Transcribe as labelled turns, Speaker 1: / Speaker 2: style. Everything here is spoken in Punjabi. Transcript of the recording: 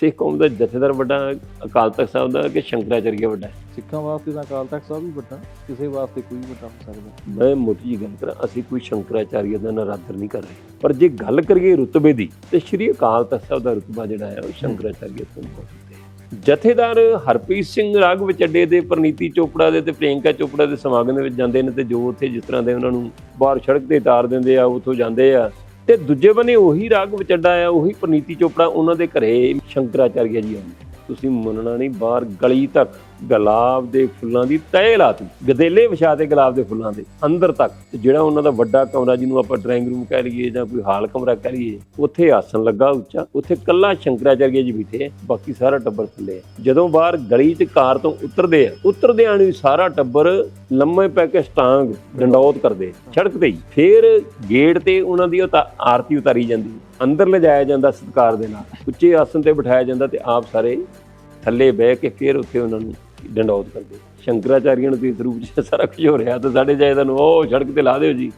Speaker 1: ਸਿੱਖ ਕੌਮ ਦਾ ਜਥੇਦਾਰ ਵੱਡਾ ਅਕਾਲ ਤਖਤ ਸਾਹਿਬ ਦਾ ਕਿ ਸ਼ੰਕਰਾਚਾਰੀਆ ਵੱਡਾ?
Speaker 2: ਸਿੱਖਾਂ ਵਾਸਤੇ ਤਾਂ ਅਕਾਲ ਤਖਤ ਸਾਹਿਬ ਵੀ ਵੱਡਾ ਕਿਸੇ ਵਾਸਤੇ ਕੋਈ ਵੱਡਾ ਹੋ ਸਕਦਾ।
Speaker 1: ਮੈਂ ਮੋਟੀ ਜੀ ਗੱਲ ਕਰਾਂ ਅਸੀਂ ਕੋਈ ਸ਼ੰਕਰਾਚਾਰੀਆ ਦਾ ਨਰਾਦਰ ਨਹੀਂ ਕਰ ਰਹੇ। ਪਰ ਜੇ ਗੱਲ ਕਰੀਏ ਰੁਤਬੇ ਦੀ ਤੇ ਸ਼੍ਰੀ ਅਕਾਲ ਤਖਤ ਸਾਹਿਬ ਦਾ ਰੁਤਬਾ ਜਿਹੜਾ ਹੈ ਉਹ ਸ਼ੰਕਰਾਚਾਰੀਆ ਤੋਂ ਬਹੁਤ ਜਥੇਦਾਰ ਹਰਪ੍ਰੀਤ ਸਿੰਘ ਰਾਗ ਵਿਚੱਡੇ ਦੇ ਪ੍ਰਨੀਤੀ ਚੋਪੜਾ ਦੇ ਤੇ ਪ੍ਰਿਯੰਕਾ ਚੋਪੜਾ ਦੇ ਸਮਾਗਮ ਦੇ ਵਿੱਚ ਜਾਂਦੇ ਨੇ ਤੇ ਜੋ ਉੱਥੇ ਜਿਸ ਤਰ੍ਹਾਂ ਦੇ ਉਹਨਾਂ ਨੂੰ ਬਾਹਰ ਸੜਕ ਤੇ ਤਾਰ ਦਿੰਦੇ ਆ ਉੱਥੋਂ ਜਾਂਦੇ ਆ ਤੇ ਦੂਜੇ ਬੰਨੇ ਉਹੀ ਰਾਗ ਵਿਚੱਡਾ ਆ, ਉਹੀ ਪ੍ਰਨੀਤੀ ਚੋਪੜਾ ਉਹਨਾਂ ਦੇ ਘਰੇ ਸ਼ੰਕਰਾਚਾਰਿਆ ਜੀ ਆਉਂਦੇ। ਤੁਸੀਂ ਮੰਨਣਾ ਨਹੀਂ, ਬਾਹਰ ਗਲੀ ਤੱਕ ਗੁਲਾਬ ਦੇ ਫੁੱਲਾਂ ਦੀ ਤਹਿ ਲਾਤੀ। ਗਦੇਲੇ ਵਿਛਾ ਦੇ ਗੁਲਾਬ ਦੇ ਫੁੱਲਾਂ ਦੇ, ਅੰਦਰ ਤੱਕ। ਜਿਹੜਾ ਉਹਨਾਂ ਦਾ ਵੱਡਾ ਕਮਰਾ ਜਿਹਨੂੰ ਆਪਾਂ ਡਰਾਇੰਗ ਰੂਮ ਕਹਿ ਲਈਏ ਜਾਂ ਕੋਈ ਹਾਲ ਕਮਰਾ ਕਹਿ ਲਈਏ, ਉੱਥੇ ਆਸਣ ਲੱਗਾ ਉੱਚਾ, ਉੱਥੇ ਕੱਲਾ ਸ਼ੰਕਰਾਚਾਰਿਆ ਜੀ ਬੈਠੇ ਬਾਕੀ ਸਾਰਾ ਟੱਬਰ ਥੱਲੇ ਹੈ ਜਦੋਂ ਬਾਹਰ ਗਲੀ 'ਚ ਕਾਰ ਤੋਂ ਉਤਰਦੇ ਆ, ਉਤਰਦੇ ਆਣ ਵੀ ਸਾਰਾ ਟੱਬਰ ਲੰਮੇ ਪੈ ਕੇ ਸਟਾਂਗ ਡੰਡੌਤ ਕਰਦੇ ਸੜਕ ਤੇ ਹੀ। ਫੇਰ ਗੇਟ ਤੇ ਉਹਨਾਂ ਦੀ ਉਤਾ- ਆਰਤੀ ਉਤਾਰੀ ਜਾਂਦੀ, ਅੰਦਰ ਲਿਜਾਇਆ ਜਾਂਦਾ ਸਤਕਾਰ ਦੇ ਨਾਲ। ਉੱਚੇ ਆਸਣ ਤੇ ਬਿਠਾਇਆ ਜਾਂਦਾ ਤੇ ਆਪ ਸਾਰੇ ਥੱਲੇ ਬਹਿ ਕੇ ਫਿਰ ਉੱਥੇ ਉਹਨਾਂ ਨੂੰ ਡੰਡੌਤ ਕਰਦੇ। ਸ਼ੰਕਰਾਚਾਰੀਆਂ ਨੂੰ ਤੇ ਰੂਪ 'ਚ ਸਾਰਾ ਕੁਝ ਹੋ ਰਿਹਾ ਤਾਂ ਸਾਡੇ ਜਾਇਦਾਂ ਨੂੰ ਉਹ ਸੜਕ ਤੇ ਲਾ ਦਿਓ ਜੀ।